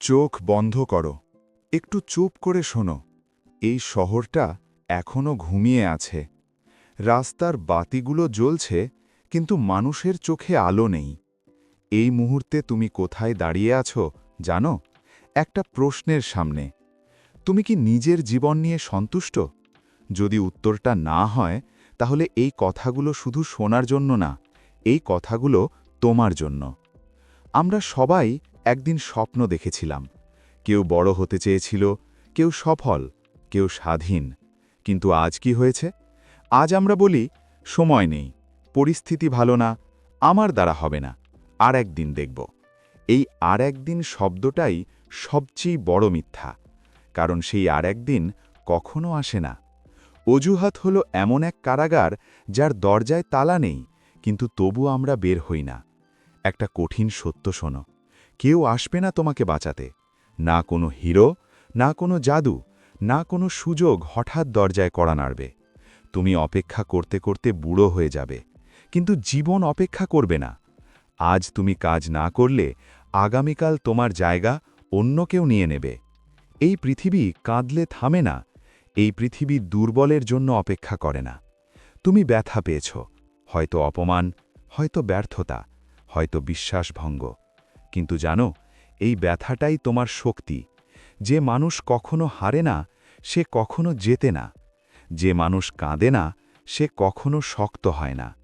চোখ বন্ধ করো। একটু চুপ করে শোনো। এই শহরটা এখনও ঘুমিয়ে আছে। রাস্তার বাতিগুলো জ্বলছে, কিন্তু মানুষের চোখে আলো নেই। এই মুহূর্তে তুমি কোথায় দাঁড়িয়ে আছো, জানো? একটা প্রশ্নের সামনে। তুমি কি নিজের জীবন নিয়ে সন্তুষ্ট? যদি উত্তরটা না হয়, তাহলে এই কথাগুলো শুধু শোনার জন্য না, এই কথাগুলো তোমার জন্য। আমরা সবাই একদিন স্বপ্ন দেখেছিলাম। কেউ বড় হতে চেয়েছিল, কেউ সফল, কেউ স্বাধীন। কিন্তু আজ কি হয়েছে? আজ আমরা বলি, সময় নেই, পরিস্থিতি ভালো না, আমার দ্বারা হবে না, আর একদিন দেখব। এই আর একদিন শব্দটাই সবচেয়ে বড় মিথ্যা, কারণ সেই আর একদিন কখনো আসে না। অজুহাত হলো এমন এক কারাগার যার দরজায় তালা নেই, কিন্তু তবু আমরা বের হই না। একটা কঠিন সত্য শোনো কেউ আসবে না তোমাকে বাঁচাতে। না কোনো হিরো, না কোনো জাদু, না কোনো সুযোগ হঠাৎ দরজায় কড়া নাড়বে। তুমি অপেক্ষা করতে করতে বুড়ো হয়ে যাবে, কিন্তু জীবন অপেক্ষা করবে না। আজ তুমি কাজ না করলে আগামীকাল তোমার জায়গা অন্য কেউ নিয়ে নেবে। এই পৃথিবী কাঁদলে থামে না, এই পৃথিবী দুর্বলের জন্য অপেক্ষা করে না। তুমি ব্যথা পেয়েছ, হয়তো অপমান, হয়তো ব্যর্থতা, হয়তো বিশ্বাসভঙ্গ। কিন্তু জানো, এই ব্যথাটাই তোমার শক্তি। যে মানুষ কখনো হারে না, সে কখনো জেতে না। যে মানুষ কাঁদে না, সে কখনো শক্ত হয় না।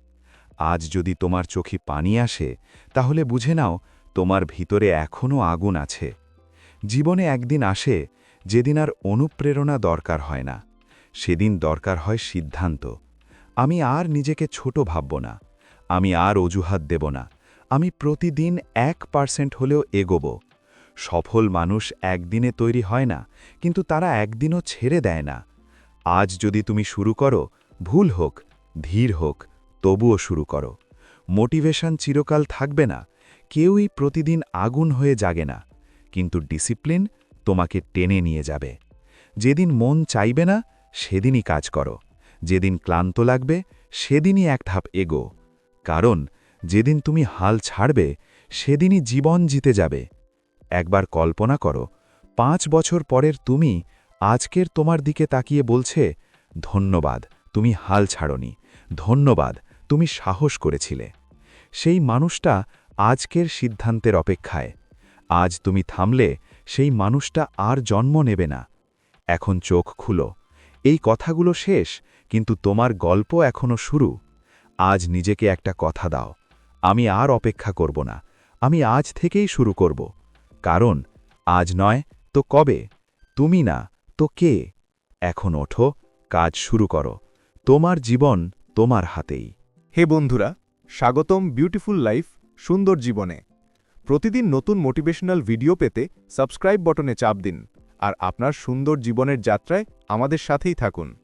আজ যদি তোমার চোখে পানি আসে, তাহলে বুঝে নাও, তোমার ভিতরে এখনও আগুন আছে। জীবনে একদিন আসে, যেদিন আর অনুপ্রেরণা দরকার হয় না। সেদিন দরকার হয় সিদ্ধান্ত। আমি আর নিজেকে ছোট ভাবব না। আমি আর অজুহাত দেব না। আমি প্রতিদিন এক পার্সেন্ট হলেও এগোব। সফল মানুষ একদিনে তৈরি হয় না, কিন্তু তারা একদিনও ছেড়ে দেয় না। আজ যদি তুমি শুরু করো, ভুল হোক, ধীর হোক, তবুও শুরু করো। মোটিভেশন চিরকাল থাকবে না, কেউই প্রতিদিন আগুন হয়ে জাগে না, কিন্তু ডিসিপ্লিন তোমাকে টেনে নিয়ে যাবে। যেদিন মন চাইবে না, সেদিনই কাজ করো। যেদিন ক্লান্ত লাগবে, সেদিনই এক ধাপ এগো। কারণ যেদিন তুমি হাল ছাড়বে, সেদিনই জীবন জিতে যাবে। একবার কল্পনা করো, পাঁচ বছর পরের তুমি আজকের তোমার দিকে তাকিয়ে বলছে, ধন্যবাদ, তুমি হাল ছাড়নি। ধন্যবাদ, তুমি সাহস করেছিলে। সেই মানুষটা আজকের সিদ্ধান্তের অপেক্ষায়। আজ তুমি থামলে, সেই মানুষটা আর জন্ম নেবে না। এখন চোখ খুলো। এই কথাগুলো শেষ, কিন্তু তোমার গল্প এখনও শুরু। আজ নিজেকে একটা কথা দাও। আমি আর অপেক্ষা করব না। আমি আজ থেকেই শুরু করব। কারণ, আজ নয়, তো কবে? তুমি না, তো কে? এখন ওঠো, কাজ শুরু করো। তোমার জীবন তোমার হাতেই। হে বন্ধুরা, স্বাগতম বিউটিফুল লাইফ সুন্দর জীবনে। প্রতিদিন নতুন মোটিভেশনাল ভিডিও পেতে সাবস্ক্রাইব বটনে চাপ দিন। আর আপনার সুন্দর জীবনের যাত্রায় আমাদের সাথেই থাকুন।